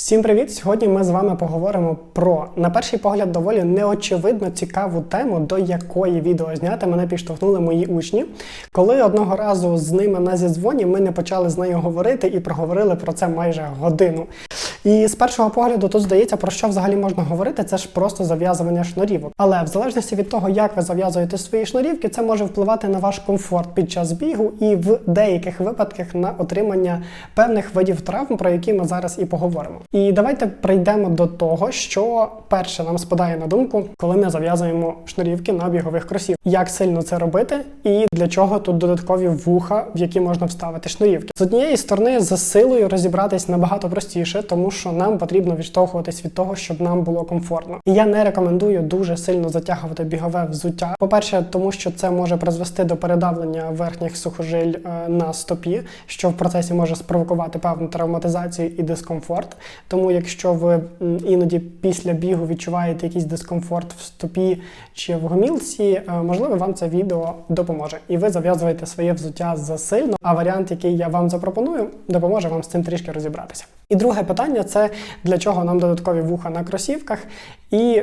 Всім привіт! Сьогодні ми з вами поговоримо про, на перший погляд, доволі неочевидно цікаву тему, до якої відео зняти мене підштовхнули мої учні. Коли одного разу з ними на зізвоні ми не почали з нею говорити і проговорили про це майже годину. І з першого погляду тут здається, про що взагалі можна говорити, це ж просто зав'язування шнурівок. Але в залежності від того, як ви зав'язуєте свої шнурівки, це може впливати на ваш комфорт під час бігу і в деяких випадках на отримання певних видів травм, про які ми зараз і поговоримо. І давайте прийдемо до того, що перше нам спадає на думку, коли ми зав'язуємо шнурівки на бігових кросів. Як сильно це робити, і для чого тут додаткові вуха, в які можна вставити шнурівки. З однієї сторони, за силою розібратись набагато простіше, тому що нам потрібно відштовхуватись від того, щоб нам було комфортно. І я не рекомендую дуже сильно затягувати бігове взуття. По-перше, тому що це може призвести до передавлення верхніх сухожиль е, на стопі, що в процесі може спровокувати певну травматизацію і дискомфорт. Тому, якщо ви іноді після бігу відчуваєте якийсь дискомфорт в стопі чи в гомілці, е, можливо, вам це відео допоможе, і ви зав'язуєте своє взуття засильно. А варіант, який я вам запропоную, допоможе вам з цим трішки розібратися. І друге питання це для чого нам додаткові вуха на кросівках. І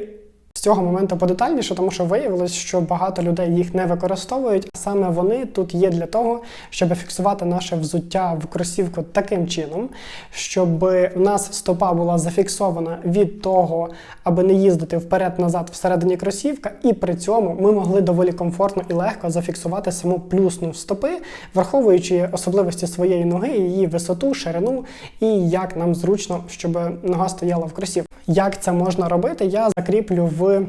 з цього моменту подетальніше, тому що виявилось, що багато людей їх не використовують. Саме вони тут є для того, щоб фіксувати наше взуття в кросівку таким чином, щоб у нас стопа була зафіксована від того, аби не їздити вперед-назад всередині кросівка, і при цьому ми могли доволі комфортно і легко зафіксувати саму плюсну стопи, враховуючи особливості своєї ноги, її висоту, ширину і як нам зручно, щоб нога стояла в кросівку. Як це можна робити, я закріплю в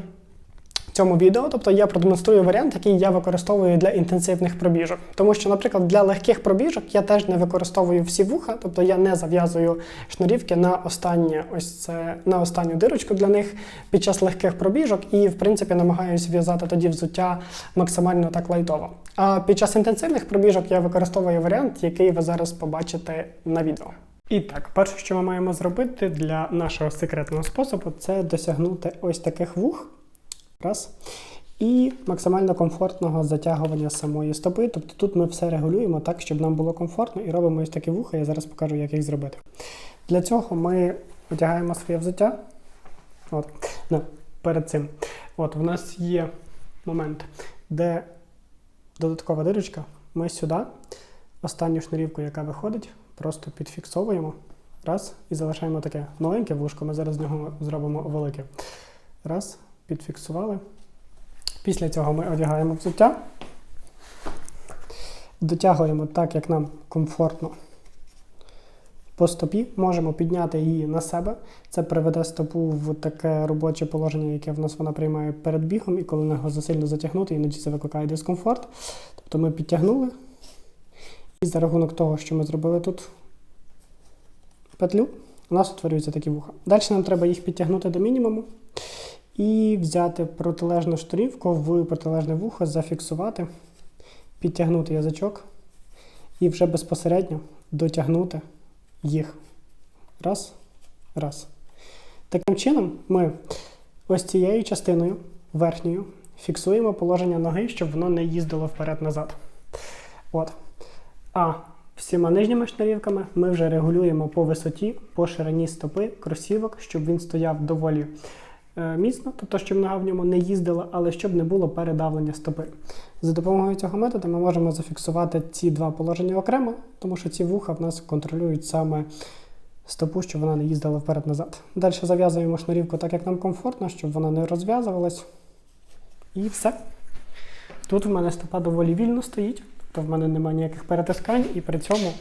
цьому відео, тобто я продемонструю варіант, який я використовую для інтенсивних пробіжок. Тому що, наприклад, для легких пробіжок я теж не використовую всі вуха, тобто я не зав'язую шнурівки на останнє, ось це на останню дирочку для них під час легких пробіжок, і в принципі намагаюся в'язати тоді взуття максимально так лайтово. А під час інтенсивних пробіжок я використовую варіант, який ви зараз побачите на відео. І так, перше, що ми маємо зробити для нашого секретного способу, це досягнути ось таких вух. Раз. І максимально комфортного затягування самої стопи. Тобто тут ми все регулюємо так, щоб нам було комфортно, і робимо ось такі вуха. Я зараз покажу, як їх зробити. Для цього ми одягаємо своє взуття. От. Ну, перед цим. От, в нас є момент, де додаткова дирочка. Ми сюди останню шнурівку, яка виходить, просто підфіксовуємо. Раз. І залишаємо таке маленьке вушко. Ми зараз з нього зробимо велике. Раз підфіксували. Після цього ми одягаємо взуття, дотягуємо так, як нам комфортно по стопі. Можемо підняти її на себе. Це приведе стопу в таке робоче положення, яке в нас вона приймає перед бігом, і коли його засильно затягнути, іноді це викликає дискомфорт. Тобто ми підтягнули. І за рахунок того, що ми зробили тут петлю, у нас утворюються такі вуха. Далі нам треба їх підтягнути до мінімуму. І взяти протилежну шторівку в протилежне вухо, зафіксувати, підтягнути язичок і вже безпосередньо дотягнути їх. Раз, раз. Таким чином, ми ось цією частиною верхньою фіксуємо положення ноги, щоб воно не їздило вперед-назад. От. А всіма нижніми шнурівками ми вже регулюємо по висоті, по ширині стопи, кросівок, щоб він стояв доволі міцно, тобто, щоб нога в ньому не їздила, але щоб не було передавлення стопи. За допомогою цього методу ми можемо зафіксувати ці два положення окремо, тому що ці вуха в нас контролюють саме стопу, щоб вона не їздила вперед-назад. Далі зав'язуємо шнурівку так, як нам комфортно, щоб вона не розв'язувалась. І все. Тут в мене стопа доволі вільно стоїть. То в мене немає ніяких перетискань, і при цьому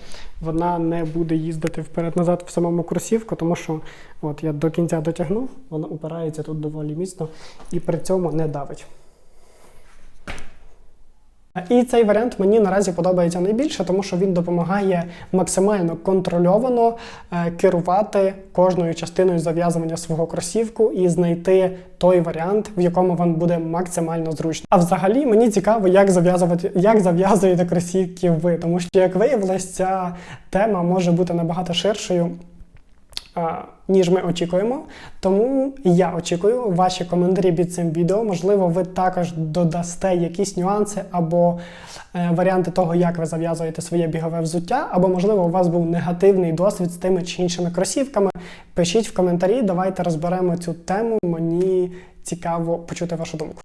вона не буде їздити вперед-назад в самому кросівку, тому що от я до кінця дотягнув, вона упирається тут доволі міцно і при цьому не давить. І цей варіант мені наразі подобається найбільше, тому що він допомагає максимально контрольовано е, керувати кожною частиною зав'язування свого кросівку і знайти той варіант, в якому вам буде максимально зручно. А взагалі мені цікаво, як зав'язувати, як зав'язуєте кросівки ви, тому що, як виявилось, ця тема може бути набагато ширшою. А, ніж ми очікуємо. Тому я очікую ваші коментарі під цим відео. Можливо, ви також додасте якісь нюанси або е, варіанти того, як ви зав'язуєте своє бігове взуття, або, можливо, у вас був негативний досвід з тими чи іншими кросівками. Пишіть в коментарі, давайте розберемо цю тему. Мені цікаво почути вашу думку.